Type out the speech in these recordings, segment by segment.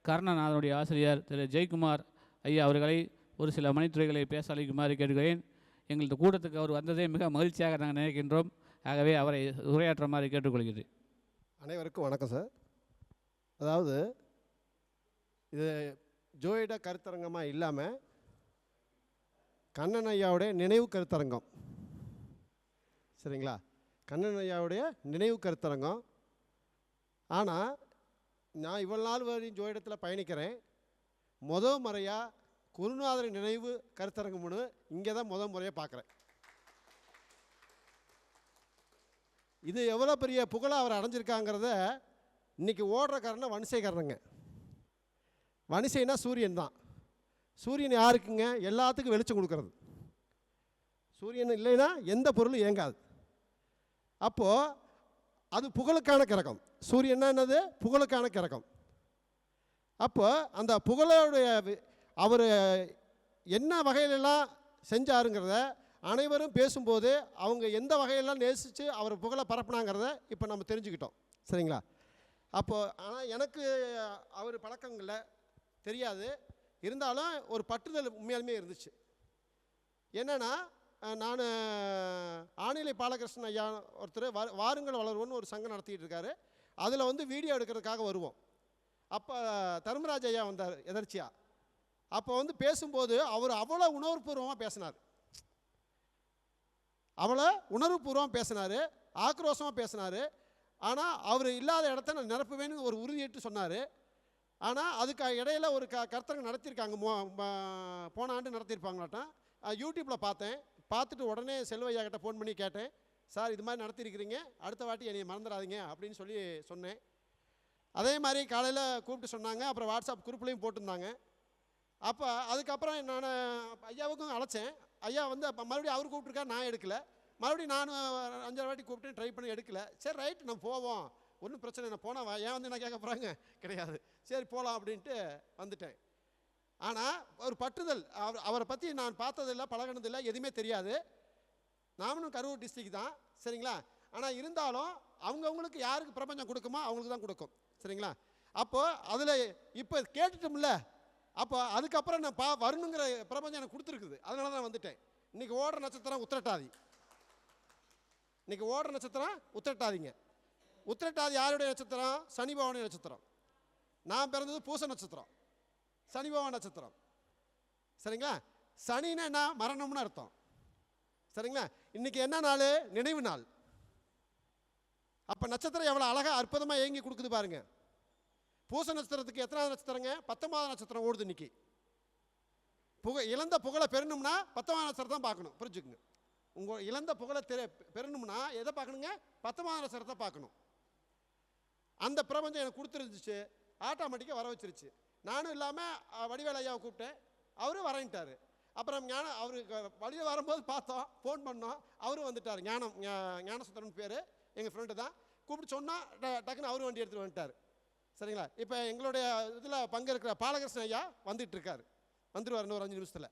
ஆசிரியர் கர்ணநாதனுடைய ஆசிரியர் திரு. ஜெயக்குமார் ஐயா அவர்களை ஒரு சில மணித்துறைகளை பேச அளிக்குமாறு கேட்கிறேன் எங்களது கூட்டத்துக்கு அவர் வந்ததே மிக மகிழ்ச்சியாக நாங்கள் நினைக்கின்றோம். ஆகவே அவரை உரையாற்றுமாறு கேட்டுக்கொள்கிறேன். அனைவருக்கும் வணக்கம் சார். அதாவது இது ஜோயிட கருத்தரங்கமாக இல்லாமல் கண்ணன் ஐயாவுடைய நினைவு கருத்தரங்கம். சரிங்களா? கண்ணன் ஐயாவுடைய நினைவு கருத்தரங்கம். ஆனால் நான் இவ்வளோ நாள் வரையும் ஜோயிடத்தில் பயணிக்கிறேன். முத முறையாக குருநாதர் நினைவு கருத்தரங்கம்னு இங்கே தான் முத முறையாக பார்க்குறேன். இது எவ்வளோ பெரிய புகழை அவர் அடைஞ்சிருக்காங்கிறத இன்றைக்கி ஓடுற வனிசைக்காரனுங்க வணிசைக்காரனுங்க சூரியன் தான். சூரியன் யாருக்குங்க? எல்லாத்துக்கும் வெளிச்சம் கொடுக்கறது. சூரியன் இல்லைன்னா எந்த பொருளும் இயங்காது. அப்போது அது புகழுக்கான கிரகம். சூரியன்னா என்னது? புகழுக்கான கிரகம். அப்போ அந்த புகழோடைய அவர் என்ன வகையிலெல்லாம் செஞ்சாருங்கிறத அனைவரும் பேசும்போது அவங்க எந்த வகையெல்லாம் நேசித்து அவர் புகழை பரப்புனாங்கிறத இப்போ நம்ம தெரிஞ்சுக்கிட்டோம். சரிங்களா? அப்போது ஆனால் எனக்கு அவர் பழக்கங்களில் தெரியாது. இருந்தாலும் ஒரு பற்றுதல் உண்மையாலுமே இருந்துச்சு. என்னென்னா நான் ஆணிலை பாலகிருஷ்ணன் ஐயா ஒருத்தர் வா- வாருங்கள் வளர்வோன்னு ஒரு சங்கம் நடத்திக்கிட்டு இருக்காரு. அதில் வந்து வீடியோ எடுக்கிறதுக்காக வருவோம். அப்போ தர்மராஜ் ஐயா வந்தார் எதர்ச்சியா. அப்போ வந்து பேசும்போது அவர் அவ்வளோ உணர்வுபூர்வமாக பேசினார். அவ்வளோ உணர்வுபூர்வமாக பேசினார் ஆக்ரோஷமாக பேசினார். ஆனால் அவர் இல்லாத இடத்த நான் நிரப்புவேன்னு ஒரு உறுதியிட்டு சொன்னார். ஆனால் அதுக்கு இடையில ஒரு க கருத்தரங்கம் நடத்தியிருக்காங்க. மோ போன ஆண்டு நடத்தியிருப்பாங்களாட்டம். யூடியூப்பில் பார்த்தேன். பார்த்துட்டு உடனே செல்வையா கிட்ட ஃபோன் பண்ணி கேட்டேன். சார் இது மாதிரி நடத்தியிருக்கிறீங்க அடுத்த வாட்டி என்னை மறந்துடாதீங்க அப்படின்னு சொல்லி சொன்னேன். அதே மாதிரி காலையில் கூப்பிட்டு சொன்னாங்க. அப்புறம் வாட்ஸ்அப் குரூப்லேயும் போட்டிருந்தாங்க. அப்போ அதுக்கப்புறம் நான் ஐயாவுக்கும் அழைச்சேன். ஐயா வந்து அப்போ மறுபடியும் அவர் கூப்பிட்ருக்காரு நான் எடுக்கலை. மறுபடியும் நான் அஞ்சாறு வாட்டி கூப்பிட்டு ட்ரை பண்ணி எடுக்கலை. சரி ரைட் நம்ம போவோம். ஒன்றும் பிரச்சனை இல்லை. போனால் வா. ஏன் வந்து என்ன கேட்க போகிறாங்க கிடையாது. சரி போகலாம் அப்படின்ட்டு வந்துட்டேன். ஆனால் ஒரு பற்றுதல். அவர் அவரை பற்றி நான் பார்த்ததில்லை பழகினதில்லை எதுவுமே தெரியாது. நாமளும் கரூர் டிஸ்ட்ரிக்ட் தான் சரிங்களா? ஆனால் இருந்தாலும் அவங்கவுங்களுக்கு யாருக்கு பிரபஞ்சம் கொடுக்குமோ அவங்களுக்கு தான் கொடுக்கும் சரிங்களா? அப்போது அதில் இப்போ கேட்டுட்டோம்ல அப்போ அதுக்கப்புறம் நான் பா வரணுங்கிற பிரபஞ்சம் எனக்கு கொடுத்துருக்குது. அதனால தான் வந்துட்டேன். இன்றைக்கி ஓடுற நட்சத்திரம் உத்திரட்டாதி. இன்றைக்கி ஓடுற நட்சத்திரம் உத்திரட்டாதிங்க. உத்திரட்டாதி யாருடைய நட்சத்திரம்? சனி நட்சத்திரம். நான் பிறந்தது பூச நட்சத்திரம். சனி நட்சத்திரம். சரிங்களா? சனின்னா என்ன? மரணம்னு அர்த்தம். சரிங்களா? இன்னைக்கு என்ன நாள்? நினைவு நாள். அப்போ நட்சத்திரம் எவ்வளோ அழகாக அற்புதமாக ஏங்கி கொடுக்குது பாருங்க. பூச நட்சத்திரத்துக்கு எத்தனாவது நட்சத்திரங்க? பத்தொன்பதாவது நட்சத்திரம் ஓடுது இன்னைக்கு. புக இழந்த புகழை பெறணும்னா பத்தொன்பதாம் நட்சத்திரம் தான் பார்க்கணும். புரிஞ்சுக்குங்க. உங்கள் இழந்த புகழை தெரிய பெறணும்னா எதை பார்க்கணுங்க? பத்தொன்பதாம் நட்சத்திரத்தை பார்க்கணும். அந்த பிரபஞ்சம் எனக்கு கொடுத்துருந்துச்சு. ஆட்டோமேட்டிக்காக வர வச்சிருச்சு. நானும் இல்லாமல் வடிவேல் ஐயாவை கூப்பிட்டேன். அவரும் வரையிட்டார் அப்புறம் ஞான அவருக்கு வழியில் வரும்போது பார்த்தோம் ஃபோன் பண்ணோம். அவரும் வந்துட்டார். ஞானம் ஞா- ஞானசுந்தரன் பேர் எங்கள் ஃப்ரெண்டு தான். கூப்பிட்டு சொன்னால் டக்குன்னு அவரும் வண்டி எடுத்துகிட்டு வந்துட்டார். சரிங்களா? இப்போ எங்களுடைய இதில் பங்கெடுக்கிற பாலகிருஷ்ணன் ஐயா வந்துட்டு வந்துடுவார் வந்துருவார் இன்னொரு அஞ்சு நிமிஷத்தில்.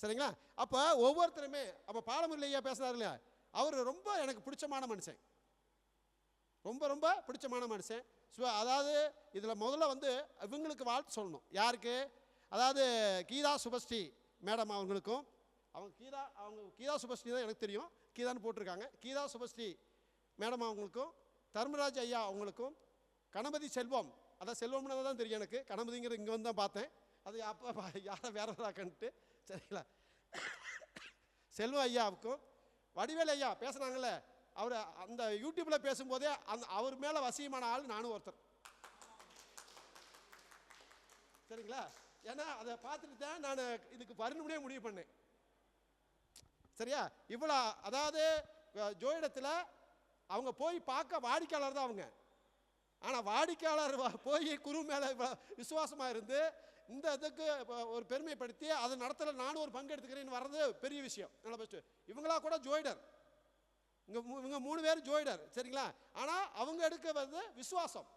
சரிங்களா? அப்போ ஒவ்வொருத்தருமே அப்போ பாலமுரளி ஐயா பேசுனார் இல்லையா? அவர் ரொம்ப எனக்கு பிடிச்சமான மனுஷன். ரொம்ப ரொம்ப பிடிச்சமான மனுஷன். ஸோ அதாவது இதில் முதல்ல வந்து இவங்களுக்கு வாழ்த்து சொல்லணும். யாருக்கு? அதாவது கீதா சுபஸ்ரீ. மேடம் அவங்களுக்கும். அவங்க கீதா அவங்க கீதா சுபஸ்ரீ தான் எனக்கு தெரியும். கீதான்னு போட்டிருக்காங்க. கீதா சுபஸ்ரீ மேடம் அவங்களுக்கும். தர்மராஜ் ஐயா அவங்களுக்கும். கணபதி செல்வம். அதான் செல்வம்னு தான் தெரியும் எனக்கு. கணபதிங்கிறது இங்கே வந்து தான் பார்த்தேன். அது அப்போ யாரை வேறதாக்கன்ட்டு சரிங்களா? செல்வம் ஐயாவுக்கும். வடிவேல் ஐயா பேசுனாங்கல்ல அவர் அந்த யூடியூப்பில் பேசும்போதே அந்த அவர் மேலே வசியமான ஆள் நானும் ஒருத்தர். சரிங்களா? ஏன்னா அதை பார்த்துட்டு தான் நான் இதுக்கு வரணும்னே முடிவு பண்ணேன். சரியா? இவ்வளோ அதாவது ஜோயிடத்தில் அவங்க போய் பார்க்க வாடிக்கையாளர் தான் அவங்க. ஆனால் வாடிக்கையாளர் போய் குரு மேலே விசுவாசமாக இருந்து இந்த இதுக்கு ஒரு பெருமைப்படுத்தி அதை நடத்தல நானும் ஒரு பங்கு எடுத்துக்கிறேன்னு வர்றது பெரிய விஷயம். நல்லா ஃபஸ்ட்டு இவங்களா கூட ஜோயிடர் இங்கே இவங்க மூணு பேர் ஜோயிடர் சரிங்களா? ஆனால் அவங்க எடுக்க வந்து விசுவாசம்.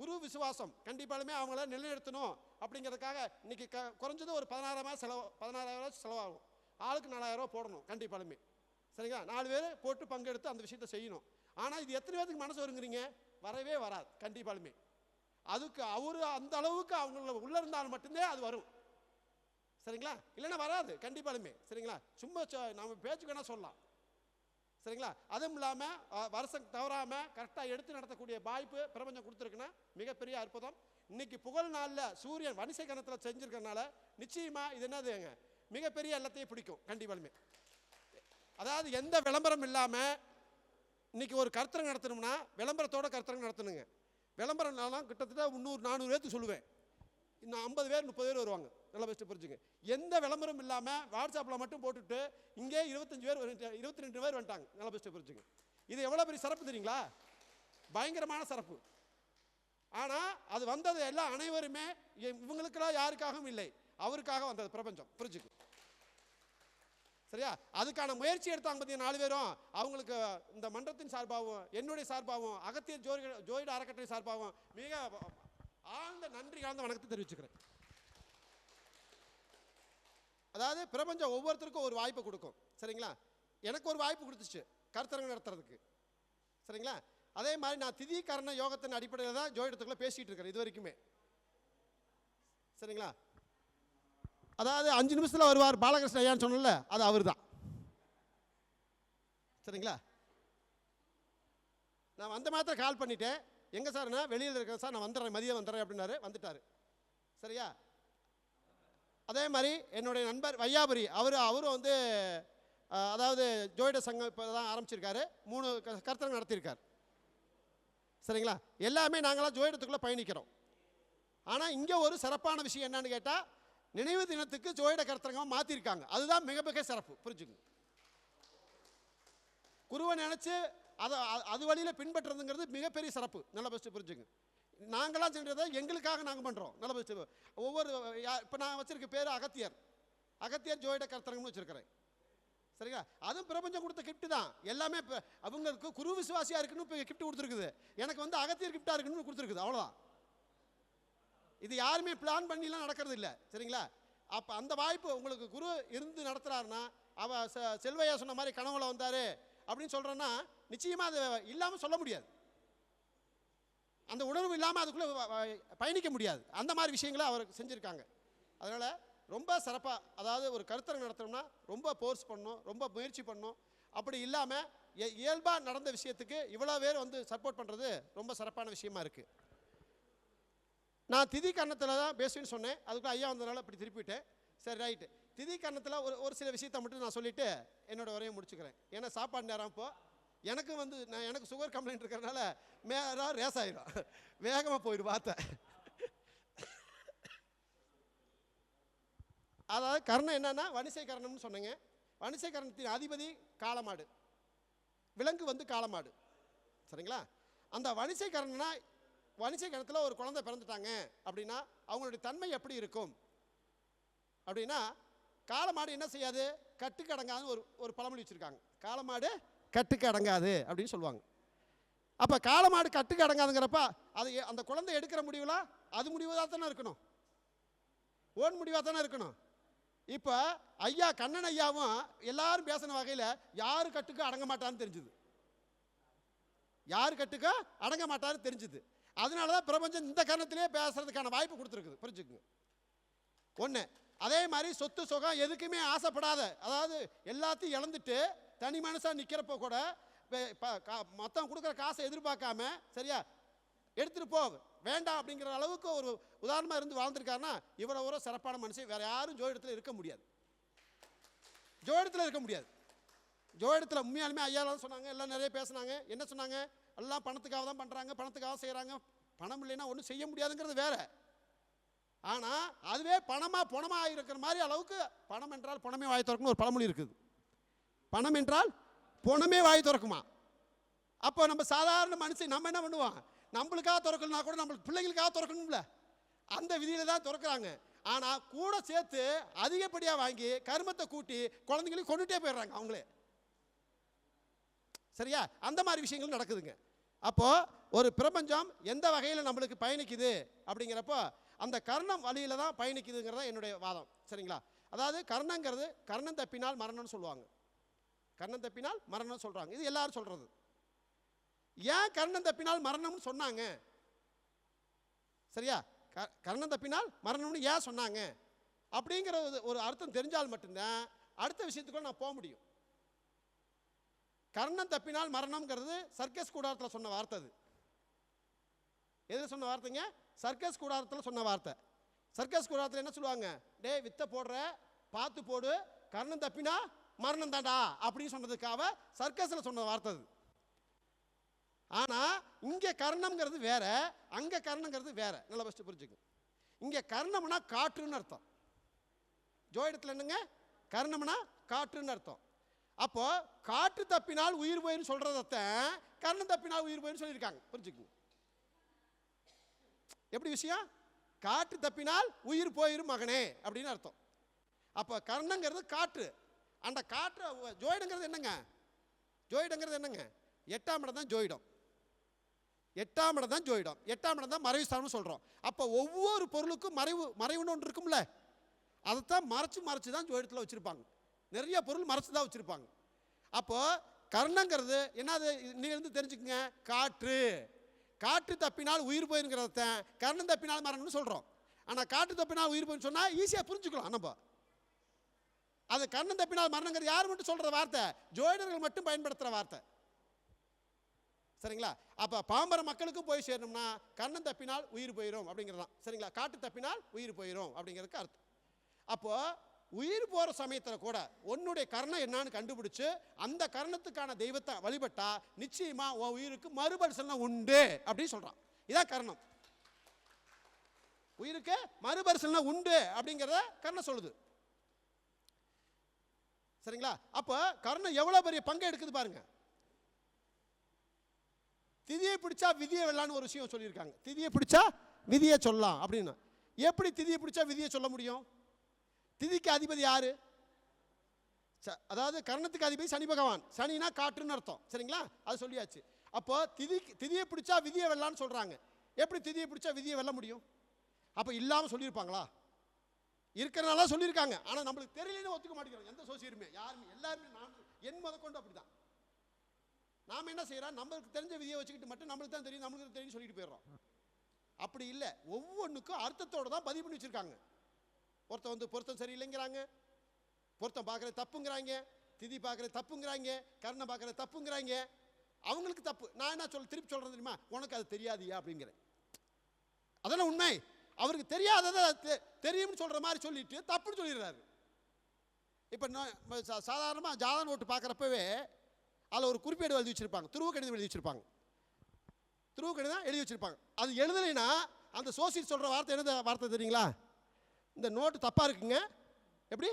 குரு விசுவாசம். கண்டிப்பாலுமே அவங்கள நிலைநிறுத்தணும் அப்படிங்கிறதுக்காக இன்னைக்கு க குறைஞ்சது ஒரு பதினாறாயிரம் செலவு பதினாறாயிரம் செலவாகும். ஆளுக்கு நாலாயிரம் ரூபாய் போடணும் கண்டிப்பாலுமே. சரிங்களா? நாலு பேர் போட்டு பங்கெடுத்து அந்த விஷயத்தை செய்யணும். ஆனால் இது எத்தனை பேருக்கு மனசு வருங்கிறீங்க? வரவே வராது கண்டிப்பாலுமே. அதுக்கு அவரு அந்த அளவுக்கு அவங்கள உள்ளே இருந்தால் மட்டும்தான் அது வரும். சரிங்களா? இல்லைன்னா வராது கண்டிப்பாலுமே. சரிங்களா? சும்மா நம்ம பேச்சுக்கு வேணால் சொல்லலாம். சரிங்களா? அதுவும் இல்லாமல் வருஷம் தவறாமல் கரெக்டாக எடுத்து நடத்தக்கூடிய வாய்ப்பு பிரபஞ்சம் கொடுத்துருக்குன்னா மிகப்பெரிய அற்புதம். இன்னைக்கு புகழ் நாளில் சூரியன் வனிசை கணத்தில் செஞ்சுருக்கனால நிச்சயமாக இது என்னதுங்க? மிகப்பெரிய எல்லாத்தையும் பிடிக்கும் கண்டிப்பாலுமே. அதாவது எந்த விளம்பரம் இல்லாமல் இன்னைக்கு ஒரு கருத்தரங்கு நடத்தணும்னா விளம்பரத்தோட கருத்தரங்க நடத்தணுங்க. விளம்பரம்னாலாம் கிட்டத்தட்ட முந்நூறு நானூறு பேர்த்துக்கு சொல்லுவேன். இன்னும் ஐம்பது பேர் முப்பது பேர் வருவாங்க. நல்லா பெஸ்ட்டு புரிஞ்சுங்க. எந்த விளம்பரம் இல்லாமல் வாட்ஸ்அப்பில் மட்டும் போட்டுட்டு இங்கே இருபத்தஞ்சு பேர் இருபத்தி ரெண்டு பேர் வந்துட்டாங்க. நல்லா பெஸ்ட்டு புரிஞ்சுங்க. இது எவ்வளோ பெரிய சிறப்பு தெரியுங்களா? பயங்கரமான சிறப்பு. ஆனால் அது வந்தது எல்லாம் அனைவருமே இவங்களுக்கெல்லாம் யாருக்காகவும் இல்லை. அவருக்காக வந்தது பிரபஞ்சம். புரிஞ்சுக்கு சரியா? அதுக்கான முயற்சி எடுத்தாங்க பார்த்தீங்கன்னா நாலு பேரும். அவங்களுக்கு இந்த மன்றத்தின் சார்பாகவும் என்னுடைய சார்பாகவும் அகத்திய ஜோதி ஜோதிட அறக்கட்டளை சார்பாகவும் மிக ஆழ்ந்த நன்றி கலந்த வணக்கத்தை தெரிவிச்சுக்கிறேன். அதாவது பிரபஞ்சம் ஒவ்வொருத்தருக்கும் ஒரு வாய்ப்பு கொடுக்கும். சரிங்களா? எனக்கு ஒரு வாய்ப்பு கொடுத்துச்சு கருத்தரங்கு நடத்துறதுக்கு. சரிங்களா? அதே மாதிரி நான் திதி கரண யோகத்தின் அடிப்படையில் தான் ஜோதிடத்துக்குள்ள பேசிகிட்டு இருக்கிறேன் இது வரைக்குமே. சரிங்களா? அதாவது அஞ்சு நிமிஷத்தில் வருவார் பாலகிருஷ்ண ஐயான்னு சொன்னல அது அவர் தான் சரிங்களா? நான் வந்த மாத்திரம் கால் பண்ணிட்டேன். எங்கே சார்னா வெளியில் இருக்கேன் சார் நான் வந்துடுறேன் மதியம் வந்துடுறேன் அப்படின்னாரு வந்துட்டார். சரியா? அதே மாதிரி என்னுடைய நண்பர் வையாபுரி அவர் அவரும் வந்து அதாவது ஜோயிட சங்கம் இப்போ தான் ஆரம்பிச்சிருக்காரு. மூணு க- கருத்தரங்கு நடத்தியிருக்கார். சரிங்களா? எல்லாமே நாங்களாம் ஜோயிடத்துக்குள்ளே பயணிக்கிறோம். ஆனால் இங்கே ஒரு சிறப்பான விஷயம் என்னன்னு கேட்டால் நினைவு தினத்துக்கு ஜோயிட கருத்தரங்கம் மாற்றிருக்காங்க அதுதான் மிக மிக சிறப்பு. புரிஞ்சுங்க குருவை நினச்சி அதை அது வழியில் பின்பற்றுறதுங்கிறது மிகப்பெரிய சிறப்பு. நல்ல பெஸ்ட்டு புரிஞ்சுங்க நாங்களாம் சென்றதை எங்களுக்காக நாங்கள் பண்ணுறோம் நல்ல ஒவ்வொரு இப்போ நான் வச்சுருக்க பேர் அகத்தியர். அகத்தியர் ஜோயிட கர்த்தரங்கன்னு வச்சுருக்கிறேன் சரிங்களா? அதுவும் பிரபஞ்சம் கொடுத்த கிஃப்ட் தான். எல்லாமே இப்போ அவங்களுக்கு குரு விசுவாசியாக இருக்குன்னு இப்போ கிஃப்ட் கொடுத்துருக்குது. எனக்கு வந்து அகத்தியர் கிஃப்டாக இருக்குன்னு கொடுத்துருக்குது. அவ்வளோதான் இது யாருமே பிளான் பண்ணிலாம் நடக்கிறது இல்லை சரிங்களா? அப்போ அந்த வாய்ப்பு உங்களுக்கு குரு இருந்து நடத்துகிறாருன்னா அவ செ- செல்வையா சொன்ன மாதிரி கனவுல வந்தார் அப்படின்னு சொல்கிறேன்னா நிச்சயமாக அது இல்லாமல் சொல்ல முடியாது. அந்த உணர்வு இல்லாமல் அதுக்குள்ளே பயணிக்க முடியாது. அந்த மாதிரி விஷயங்களை அவர் செஞ்சுருக்காங்க. அதனால் ரொம்ப சிறப்பாக அதாவது ஒரு கருத்தரங்கு நடத்துகிறோம்னா ரொம்ப போர்ஸ் பண்ணணும் ரொம்ப முயற்சி பண்ணணும். அப்படி இல்லாமல் இயல்பாக நடந்த விஷயத்துக்கு இவ்வளோ பேர் வந்து சப்போர்ட் பண்ணுறது ரொம்ப சிறப்பான விஷயமா இருக்குது நான் திதி கன்னத்தில் தான் பேசுவேன்னு சொன்னேன். அதுக்குள்ளே ஐயா வந்ததுனால இப்படி திருப்பிவிட்டேன் சரி ரைட்டு திதி கன்னத்தில் ஒரு ஒரு சில விஷயத்தை மட்டும் நான் சொல்லிவிட்டு என்னோட உரையை முடிச்சுக்கிறேன். ஏன்னா சாப்பாடு நேரம் இப்போ எனக்கு வந்து நான் எனக்கு சுகர் கம்ப்ளைண்ட் இருக்கிறனால மேரா ரேஸ் ஆயிடும் வேகமாக போயிடும் வார்த்தை. அதாவது கர்ணம் என்னன்னா வணிசை கரணம்னு சொன்னேங்க. வணிசை கரணத்தின் அதிபதி காளமாடு. விலங்கு வந்து காளமாடு. சரிங்களா? அந்த வணிசை கரணம்னா வணிசை கரணத்தில் ஒரு குழந்தை பிறந்துட்டாங்க அப்படின்னா அவங்களுடைய தன்மை எப்படி இருக்கும்? அப்படின்னா காளமாடு என்ன செய்யாது? கட்டுக்கடங்காதுன்னு ஒரு ஒரு பழமொழி வச்சுருக்காங்க. காளமாடு கட்டுக்கு அடங்காது அப்படின்னு சொல்லுவாங்க. அப்போ காலமாடு கட்டுக்கு அடங்காதுங்கிறப்ப அது அந்த குழந்தை எடுக்கிற முடிவுல அது முடிவாக தானே இருக்கணும். ஓன் முடிவாக தானே இருக்கணும். இப்போ ஐயா கண்ணன் ஐயாவும் எல்லாரும் பேசின வகையில் யார் கட்டுக்கு அடங்க மாட்டான்னு தெரிஞ்சுது. யார் கட்டுக்க அடங்க மாட்டாருன்னு தெரிஞ்சுது. அதனால தான் பிரபஞ்சம் இந்த கரணத்திலே பேசுறதுக்கான வாய்ப்பு கொடுத்துருக்குது. புரிஞ்சுக்குங்க. ஒன்று அதே மாதிரி சொத்து சுகம் எதுக்குமே ஆசைப்படாத. அதாவது எல்லாத்தையும் இழந்துட்டு தனி மனுஷாக நிற்கிறப்போ கூட மொத்தம் கொடுக்குற காசை எதிர்பார்க்காம சரியா எடுத்துகிட்டு போ. வேண்டாம் அப்படிங்கிற அளவுக்கு ஒரு உதாரணமாக இருந்து வாழ்ந்துருக்காருன்னா இவ்வளோ ஒரு சிறப்பான மனுஷன். வேற யாரும் ஜோதிடத்தில் இருக்க முடியாது. ஜோதிடத்தில் இருக்க முடியாது. ஜோதிடத்தில் உண்மையாலுமே ஐயாலாம் சொன்னாங்க எல்லாம் நிறைய பேசுனாங்க. என்ன சொன்னாங்க? எல்லாம் பணத்துக்காக தான் பண்ணுறாங்க பணத்துக்காக செய்கிறாங்க பணம் இல்லைன்னா ஒன்றும் செய்ய முடியாதுங்கிறது வேற. ஆனால் அதுவே பணமாக பணமாக இருக்கிற மாதிரி அளவுக்கு பணம் என்றால் பணமே வாய் திறக்கணும் ஒரு பழமொழி இருக்குது. பணம் என்றால் பணமே வாய் திறக்குமா? அப்போ நம்ம சாதாரண மனுஷன் நம்ம என்ன பண்ணுவோம்? நம்மளுக்காக திறக்கணும்னா கூட நம்மளுக்கு பிள்ளைங்களுக்காக திறக்கணும்ல. அந்த விதியில தான் திறக்கிறாங்க. ஆனால் கூட சேர்த்து அதிகப்படியாக வாங்கி கருமத்தை கூட்டி குழந்தைங்களையும் கொண்டுகிட்டே போயிடுறாங்க அவங்களே. சரியா? அந்த மாதிரி விஷயங்கள் நடக்குதுங்க. அப்போ ஒரு பிரபஞ்சம் எந்த வகையில் நம்மளுக்கு பயணிக்குது அப்படிங்கிறப்போ அந்த கர்ணம் வழியில தான் பயணிக்குதுங்கிறதா என்னுடைய வாதம். சரிங்களா? அதாவது கர்ணங்கிறது கர்ணம் தப்பினால் மரணம்னு சொல்லுவாங்க. கர்ணம் தப்பினால் மரணம்னு சொல்றாங்க. இது எல்லாரும் சொல்றது. ஏன் கர்ணம் தப்பினால் மரணம்னு சொன்னாங்க? சரியா? க கர்ணம் தப்பினால் மரணம்னு ஏன் சொன்னாங்க? அப்படிங்கிற ஒரு- ஒரு அர்த்தம் தெரிஞ்சால் மட்டும்தான் அடுத்த விஷயத்துக்குள்ள நான் போக முடியும். கர்ணம் தப்பினால் மரணம்ங்கிறது சர்க்கஸ் கூடாரத்தில் சொன்ன வார்த்தை அது. எதில் சொன்ன வார்த்தைங்க? சர்க்கஸ் கூடாரத்தில் சொன்ன வார்த்தை. சர்க்கஸ் கூடாரத்தில் என்ன சொல்லுவாங்க? டேய் வித்தை போடுற பார்த்து போடு கர்ணம் தப்பினா மரணம் தாண்டா அப்படின்னு சொன்னதுக்காக சர்க்கஸில் சொன்ன வார்த்தை அது. ஆனால் இங்கே கர்ணம்ங்கிறது வேற அங்கே கர்ணங்கிறது வேற. நல்லா ஃபஸ்ட்டு புரிஞ்சுக்கங்க இங்கே கர்ணம்னா காற்றுன்னு அர்த்தம். ஜோயிடத்தில் என்னங்க? கர்ணம்னா காற்றுன்னு அர்த்தம். அப்போ காற்று தப்பினால் உயிர் போயின்னு சொல்றதத்தான் கர்ணம் தப்பினால் உயிர் போயின்னு சொல்லியிருக்காங்க. புரிஞ்சுக்கங்க. எப்படி விஷயம்? காற்று தப்பினால் உயிர் போயிரும் மகனே அப்படின்னு அர்த்தம். அப்போ கர்ணங்கிறது காற்று. அந்த காற்று ஜோயிடங்கிறது என்னங்க? ஜோயிடங்கிறது என்னங்க? எட்டாம் இடம் தான் ஜோயிடம். எட்டாம் இடம் தான் ஜோயிடம். எட்டாம் இடம் தான் மறைவு ஸ்தானம்னு சொல்கிறோம் அப்போ ஒவ்வொரு பொருளுக்கும் மறைவு மறைவுன்னு ஒன்று இருக்கும்ல? அதைத்தான் மறைச்சு மறைச்சு தான் ஜோயிடத்தில் வச்சுருப்பாங்க. நிறைய பொருள் மறைச்சு தான் வச்சுருப்பாங்க. அப்போ கர்ணங்கிறது என்னது? இன்னிலிருந்து இருந்து தெரிஞ்சுக்கங்க. காற்று. காற்று தப்பினால் உயிர் போயிருங்கிறத கரண்ட் தப்பினால் மரணம்னு சொல்கிறோம் ஆனால் காற்று தப்பினால் உயிர் போயின்னு சொன்னால் ஈஸியாக புரிஞ்சுக்கலாம் நம்ம. அது கண்ணன் தப்பினால் மரணங்கிறது யார் மட்டும் சொல்கிற வார்த்தை? ஜோதிடர்கள் மட்டும் பயன்படுத்துகிற வார்த்தை. சரிங்களா? அப்போ பாம்பர மக்களுக்கும் போய் சேரணும்னா கண்ணன் தப்பினால் உயிர் போயிடும் அப்படிங்கிறதான் சரிங்களா? காட்டு தப்பினால் உயிர் போயிடும் அப்படிங்கிறதுக்கு அர்த்தம். அப்போ உயிர் போகிற சமயத்தில் கூட உன்னுடைய கர்ணம் என்னன்னு கண்டுபிடிச்சு அந்த கர்ணத்துக்கான தெய்வத்தை வழிபட்டா நிச்சயமா உன் உயிருக்கு மறுபரிசனம் உண்டு அப்படின்னு சொல்றான். இதான் கர்ணம். உயிருக்கு மறுபரிசீலனை உண்டு அப்படிங்கிறத கர்ணம் சொல்லுது. சரிங்களா? அப்போ கர்ணம் எவ்வளோ பெரிய பங்கு எடுக்குது பாருங்க. திதியை பிடிச்சா விதியை வெல்லான்னு ஒரு விஷயம் சொல்லியிருக்காங்க. திதியை பிடிச்சா விதியை சொல்லலாம் அப்படின்னு. எப்படி திதியை பிடிச்சா விதியை சொல்ல முடியும்? திதிக்கு அதிபதி யார்? ச- அதாவது கர்ணத்துக்கு அதிபதி சனி பகவான். சனினா காற்றுன்னு அர்த்தம். சரிங்களா? அது சொல்லியாச்சு. அப்போ திதி திதியை பிடிச்சா விதியை வெல்லான்னு சொல்கிறாங்க எப்படி திதியை பிடிச்சா விதியை வெல்ல முடியும்? அப்போ இல்லாமல் சொல்லியிருப்பாங்களா? இருக்கிறனால சொல்லியிருக்காங்க. ஆனால் நம்மளுக்கு தெரியலன்னு ஒத்துக்க மாட்டேங்கிறோம். எந்த சோசியருமே. யாருமே எல்லாருமே நான் என் முதற்கொண்டு அப்படி தான் நாம் என்ன செய்கிறோம் நம்மளுக்கு தெரிஞ்ச விதியை வச்சுக்கிட்டு மட்டும் நம்மளுக்கு தான் தெரியும் நம்மளுக்கு தெரியும் சொல்லிட்டு போயிடுறோம். அப்படி இல்லை. ஒவ்வொன்றுக்கும் அர்த்தத்தோடு தான் பதிவு பண்ணி வச்சுருக்காங்க. ஒருத்தன் வந்து பொருத்தம் சரியில்லைங்கிறாங்க. பொருத்தம் பார்க்குற தப்புங்கிறாங்க. திதி பார்க்குற தப்புங்கிறாங்க. கர்ணம் பார்க்குற தப்புங்கிறாங்க. அவங்களுக்கு தப்பு. நான் என்ன சொல்ல திருப்பி சொல்கிறேன் தெரியுமா? உனக்கு அது தெரியாதியா? அப்படிங்கிறேன். அதெல்லாம் உண்மை. அவருக்கு தெரியாததை தெ- தெரியும்னு சொல்கிற மாதிரி சொல்லிட்டு தப்புன்னு சொல்லிடுறாரு. இப்போ சாதாரணமாக ஜாதகம் ஓட்டு பார்க்குறப்பவே அதில் ஒரு குறிப்பேடு எழுதி வச்சுருப்பாங்க. துருவ கடிதம் எழுதி வச்சுருப்பாங்க. துருவ கடிதம் எழுதி வச்சுருப்பாங்க. அது எழுதலைன்னா அந்த சோசியல் சொல்கிற வார்த்தை என்ன வார்த்தை தெரியுங்களா? இந்த நோட்டு தப்பாக இருக்குங்க. எப்படி?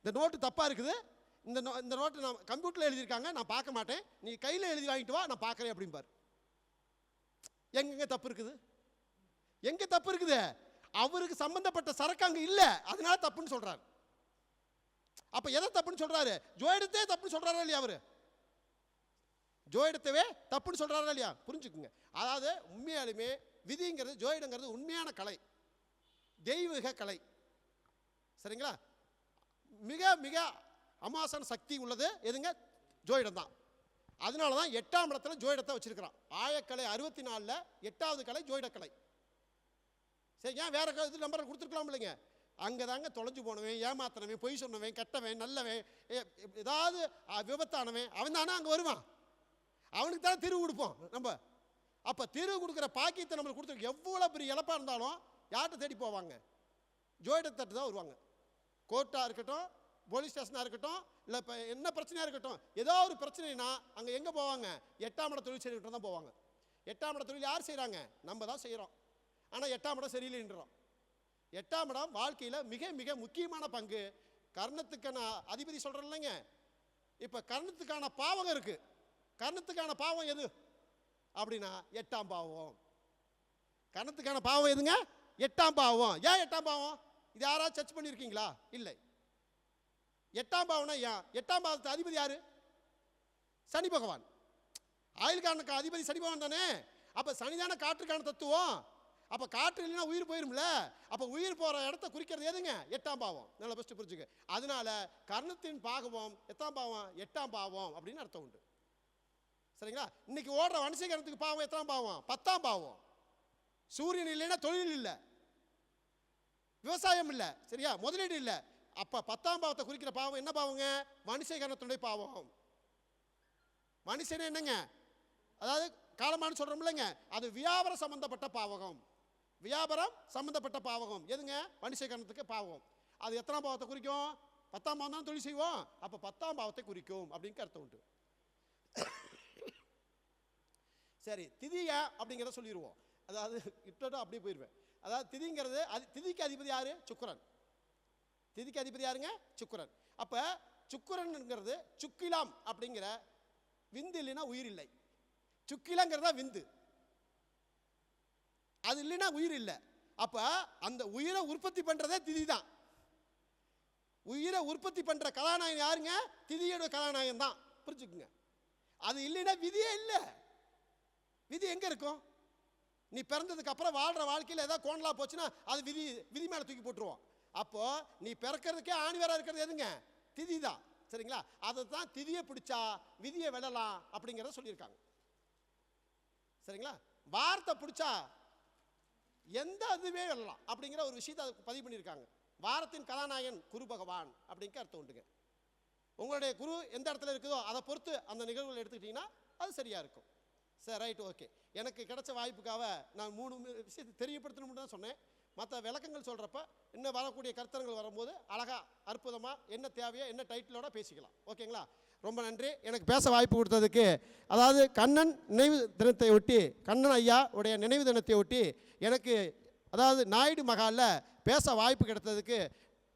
இந்த நோட்டு தப்பாக இருக்குது. இந்த நோ இந்த நோட்டு நான் கம்ப்யூட்டரில் எழுதியிருக்காங்க நான் பார்க்க மாட்டேன். நீ கையில் எழுதி வாங்கிட்டு வா நான் பார்க்குறேன் அப்படிம்பார். எங்கெங்க தப்பு இருக்குது? எங்கே தப்பு இருக்குது? அவருக்கு சம்பந்தப்பட்ட சரக்கு அங்கே இல்லை. அதனால தப்புன்னு சொல்கிறார் அப்போ எதை தப்புன்னு சொல்கிறாரு ஜோயிடத்தே தப்புன்னு சொல்கிறாரா இல்லையா அவர்? ஜோயிடத்தவே தப்புன்னு சொல்கிறாரா இல்லையா? புரிஞ்சுக்குங்க. அதாவது உண்மையாலுமே விதிங்கிறது ஜோயிடங்கிறது உண்மையான கலை. தெய்வீக கலை. சரிங்களா? மிக மிக அமாசன சக்தி உள்ளது. எதுங்க? ஜோயிடம் தான். அதனால தான் எட்டாம் இடத்துல ஜோயிடத்தை வச்சிருக்கிறான். ஆயக்கலை அறுபத்தி நாலில் எட்டாவது கலை ஜோயிடக்கலை சரி ஏன் வேற இது நம்பர் கொடுத்துருக்கலாம் இல்லைங்க? அங்கே தாங்க தொலைஞ்சு போனவன் ஏமாத்தினவன் பொய் சொன்னவன் கெட்டவன் நல்லவன் ஏதாவது விபத்தானவன் அவன் தானே அங்கே வருவான். அவனுக்கு தானே திருவு கொடுப்போம் நம்ம. அப்போ திருவு கொடுக்குற பாக்கியத்தை நம்மளுக்கு கொடுத்துருக்கு எவ்வளோ பெரிய இழப்பாக இருந்தாலும் யார்கிட்ட தேடி போவாங்க? ஜோயிடத்தட்டு தான் வருவாங்க. கோர்ட்டாக இருக்கட்டும் போலீஸ் ஸ்டேஷனாக இருக்கட்டும் இல்லை இப்போ என்ன பிரச்சனையாக இருக்கட்டும் ஏதோ ஒரு பிரச்சனைனா அங்கே எங்கே போவாங்க? எட்டாம் இட தொழில் செய்கிட்ட தான் போவாங்க. எட்டாம் இட தொழில் யார் செய்கிறாங்க நம்ம தான் செய்கிறோம் ஆனால் எட்டாம் இடம் சரியில்லைன்றோம். எட்டாம் இடம் வாழ்க்கையில் மிக மிக முக்கியமான பங்கு. கர்ணத்துக்கான அதிபதி சொல்கிறேன் இல்லைங்க? இப்போ கர்ணத்துக்கான பாவம் இருக்குது கர்ணத்துக்கான பாவம் எது? அப்படின்னா எட்டாம் பாவம். கர்ணத்துக்கான பாவம் எதுங்க? எட்டாம் பாவம். ஏன் எட்டாம் பாவம்? இது யாராவது சர்ச் பண்ணியிருக்கீங்களா? இல்லை. எட்டாம் பாவம்னா ஏன்? எட்டாம் பாவத்து அதிபதி யார்? சனி பகவான். ஆயுள்காரனுக்கு அதிபதி சனி பகவான் தானே? அப்போ சனிதான காற்றுக்கான தத்துவம். அப்போ காற்று இல்லைன்னா உயிர் போயிரும்ல. அப்போ உயிர் போகிற இடத்த குறிக்கிறது எதுங்க? எட்டாம் பாவம். நல்லா ஃபஸ்ட்டு புரிஞ்சுக்க. அதனால கர்ணத்தின் பாகவம் எத்தாம் பாவம் எட்டாம் பாவம் அப்படின்னு அர்த்தம் உண்டு. சரிங்களா? இன்னைக்கு ஓடுற வனசீகரணத்துக்கு பாவம் எத்தனாம் பாவம்? பத்தாம் பாவம். சூரியன் இல்லைன்னா தொழில் இல்லை. விவசாயம் இல்லை சரியா? முதலீடு இல்லை. அப்போ பத்தாம் பாவத்தை குறிக்கிற பாவம் என்ன பாவங்க? மனுஷகரணத்துடைய பாவம். மனுஷன் என்னங்க? அதாவது காலமானு சொல்கிறோம் இல்லைங்க. அது வியாபாரம் சம்மந்தப்பட்ட பாவகம். வியாபாரம் சம்மந்தப்பட்ட பாவகம். எதுங்க? மனுஷகரணத்துக்கு பாவகம் அது எத்தனாம் பாவத்தை குறிக்கும்? பத்தாம் பாவம் தான் தொழில் செய்வோம். அப்போ பத்தாம் பாவத்தை குறிக்கும் அப்படின்னு அர்த்தம் உண்டு. சரி திதியா அப்படிங்கிறத சொல்லிடுவோம் அதாவது இட்டோட அப்படியே போயிடுவேன் அதாவது திதிங்கிறது அது திதிக்கு அதிபதி யாரு? சுக்குரன். திதிக்கு அதிபதி யாருங்க? சுக்குரன். அப்போ சுக்கிரன்ங்கிறது சுக்கிலாம் அப்படிங்கிற விந்து இல்லைன்னா உயிர் இல்லை. சுக்கிலங்கிறதா விந்து. அது இல்லைன்னா உயிர் இல்லை. அப்போ அந்த உயிரை உற்பத்தி பண்ணுறதே திதி தான் உயிரை உற்பத்தி பண்ணுற கதாநாயகன் யாருங்க? திதியோட கதாநாயகன் தான் புரிஞ்சுக்குங்க. அது இல்லைன்னா விதியே இல்லை. விதி எங்கே இருக்கும்? நீ பிறந்ததுக்கு அப்புறம் வாழ்கிற வாழ்க்கையில் ஏதாவது கோணலாக போச்சுன்னா அது விதி விதி மேலே தூக்கி போட்டுருவோம். அப்போ நீ பிறக்கிறதுக்கே ஆணிவராக இருக்கிறது எதுங்க? திதி தான். சரிங்களா? அதை தான் திதியை பிடிச்சா விதியை விடலாம் அப்படிங்கிறத சொல்லியிருக்காங்க. சரிங்களா? வார்த்தை பிடிச்சா எந்த இதுவே விடலாம் அப்படிங்கிற ஒரு விஷயத்தை அதுக்கு பதிவு பண்ணியிருக்காங்க. வாரத்தின் கதாநாயகன் குரு பகவான் அப்படிங்கிற அர்த்தம் உண்டுங்க. உங்களுடைய குரு எந்த இடத்துல இருக்குதோ அதை பொறுத்து அந்த நிகழ்வுகள் எடுத்துக்கிட்டிங்கன்னா அது சரியாக இருக்கும். சரி ரைட் ஓகே எனக்கு கிடைச்ச வாய்ப்புக்காக நான் மூணு விஷயத்தை தெரியப்படுத்தணும்னு தான் சொன்னேன். மற்ற விளக்கங்கள் சொல்கிறப்ப இன்னும் வரக்கூடிய கருத்தரங்கள் வரும்போது அழகாக அற்புதமாக என்ன தேவையோ என்ன டைட்டிலோட பேசிக்கலாம். ஓகேங்களா ரொம்ப நன்றி. எனக்கு பேச வாய்ப்பு கொடுத்ததுக்கு. அதாவது கண்ணன் நினைவு தினத்தை ஒட்டி கண்ணன் ஐயா உடைய நினைவு தினத்தை ஒட்டி எனக்கு அதாவது நாயுடு மகாலில் பேச வாய்ப்பு கிடைத்ததுக்கு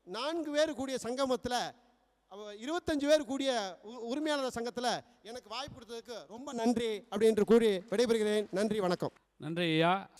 நான்கு பேர் கூடிய சங்கமத்தில் இருபத்தஞ்சு பேர் கூடிய உ- உரிமையாளர் சங்கத்தில் எனக்கு வாய்ப்பு கொடுத்ததுக்கு ரொம்ப நன்றி அப்படின்னு கூறி விடைபெறுகிறேன். நன்றி வணக்கம். நன்றி ஐயா.